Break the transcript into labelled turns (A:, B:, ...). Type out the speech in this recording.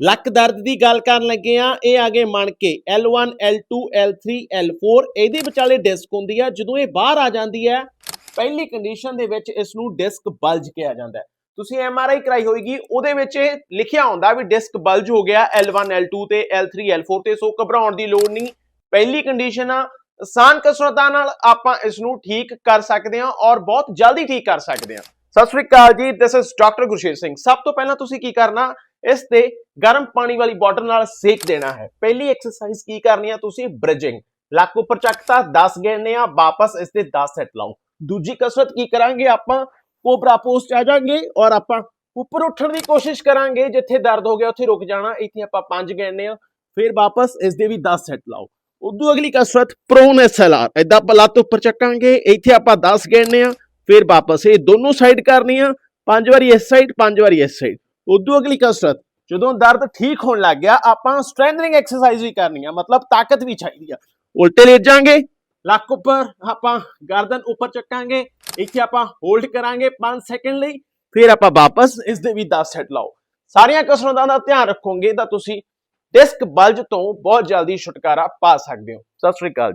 A: ਲੱਕ ਦਰਦ ਦੀ ਗੱਲ ਕਰਨ ਲੱਗੇ ਆ, ਇਹ ਆਗੇ ਮੰਨ ਕੇ L1 L2 L3 L4 ਇਹਦੇ ਵਿਚਾਲੇ ਡਿਸਕ ਹੁੰਦੀ ਆ, ਜਦੋਂ ਇਹ ਬਾਹਰ ਆ ਜਾਂਦੀ ਹੈ ਪਹਿਲੀ ਕੰਡੀਸ਼ਨ ਦੇ ਵਿੱਚ ਇਸ ਨੂੰ ਡਿਸਕ ਬਲਜ ਕਿਹਾ ਜਾਂਦਾ ਹੈ। ਤੁਸੀਂ ਐਮਆਰਆਈ ਕਰਾਈ ਹੋਏਗੀ, ਉਹਦੇ ਵਿੱਚ ਇਹ ਲਿਖਿਆ ਹੁੰਦਾ ਵੀ ਡਿਸਕ ਬਲਜ ਹੋ ਗਿਆ L1 L2 ਤੇ L3 L4 ਤੇ, ਸੋ ਘਬਰਾਉਣ ਦੀ ਲੋੜ ਨਹੀਂ। ਪਹਿਲੀ ਕੰਡੀਸ਼ਨ ਆ ਆਸਾਨ ਕਸਰਤਾਂ ਨਾਲ ਆਪਾਂ ਇਸ ਨੂੰ ਠੀਕ ਕਰ ਸਕਦੇ ਹਾਂ ਔਰ ਬਹੁਤ ਜਲਦੀ ਠੀਕ ਕਰ ਸਕਦੇ ਹਾਂ। ਸਤਿ ਸ੍ਰੀ ਅਕਾਲ ਜੀ this is doctor Gursher Singh. ਸਭ ਤੋਂ ਪਹਿਲਾਂ ਤੁਸੀਂ ਕੀ ਕਰਨਾ, ਇਸ ਤੇ ਗਰਮ ਪਾਣੀ ਵਾਲੀ ਬੋਟਲ ਨਾਲ ਸੇਕ ਦੇਣਾ ਹੈ। ਪਹਿਲੀ ਐਕਸਰਸਾਈਜ਼ ਕੀ ਕਰਨੀ ਆ ਤੁਸੀਂ? ਬ੍ਰਿਜਿੰਗ ਲੱਕ ਉੱਪਰ ਚੱਕਤਾ 10 ਗਿਣਨੇ ਆ, ਵਾਪਸ ਇਸ ਤੇ 10 ਸੈਟ ਲਾਓ। ਦੂਜੀ ਕਸਰਤ ਕੀ ਕਰਾਂਗੇ ਆਪਾਂ? ਕੋਬਰਾ ਪੋਸਟ 'ਚ ਆ ਜਾਾਂਗੇ ਔਰ ਆਪਾਂ ਉੱਪਰ ਉੱਠਣ ਦੀ ਕੋਸ਼ਿਸ਼ ਕਰਾਂਗੇ, ਜਿੱਥੇ ਦਰਦ ਹੋ ਗਿਆ ਉੱਥੇ ਰੁਕ ਜਾਣਾ। ਇੱਥੇ ਆਪਾਂ 5 ਗਿਣਨੇ ਆ, ਫਿਰ ਵਾਪਸ ਇਸ ਦੇ ਵੀ 10 ਸੈਟ ਲਾਓ। ਉਦੋਂ ਅਗਲੀ ਕਸਰਤ ਪ੍ਰੋਨ ਐਸਐਲਆਰ ਐਦਾਂ ਆਪਾਂ ਲੱਤ ਉੱਪਰ ਚੱਕਾਂਗੇ, ਇੱਥੇ ਆਪਾਂ 10 ਗਿਣਨੇ ਆ ਫਿਰ ਵਾਪਸ ਇਹ ਦੋਨੋਂ ਸਾਈਡ ਕਰਨੀ ਆ ਪੰਜ ਵਾਰੀ ਇਸ ਸਾਈਡ ਪੰਜ ਵਾਰੀ ਇਸ ਸਾਈਡ ਉਦੋਂ ਅਗਲੀ ਕਸਰਤ, ਜਦੋਂ ਦਰਦ ਠੀਕ ਹੋਣ ਲੱਗ ਗਿਆ, ਆਪਾਂ ਸਟਰੈਂਥਨਿੰਗ ਐਕਸਰਸਾਈਜ਼ ਵੀ ਕਰਨੀ ਆ, ਮਤਲਬ ਤਾਕਤ ਵੀ ਚਾਹੀਦੀ ਆ। ਉਲਟੇ ਲੇਟ ਜਾਾਂਗੇ, ਲੱਕ ਉੱਪਰ ਆਪਾਂ ਗਰਦਨ ਉੱਪਰ ਚੱਕਾਂਗੇ, ਇੱਥੇ ਆਪਾਂ ਹੋਲਡ ਕਰਾਂਗੇ 5 ਸੈਕਿੰਡ ਲਈ, ਫਿਰ ਆਪਾਂ ਵਾਪਸ ਇਸ ਦੇ ਵੀ 10 ਸੈਟ ਲਾਓ। ਸਾਰੀਆਂ ਕਸਰਤਾਂ ਦਾ ਧਿਆਨ ਰੱਖੋਗੇ ਤਾਂ ਤੁਸੀਂ ਡਿਸਕ ਬਲਜ ਤੋਂ ਬਹੁਤ ਜਲਦੀ ਛੁਟਕਾਰਾ ਪਾ ਸਕਦੇ ਹੋ। ਸਤਿ ਸ੍ਰੀ ਅਕਾਲ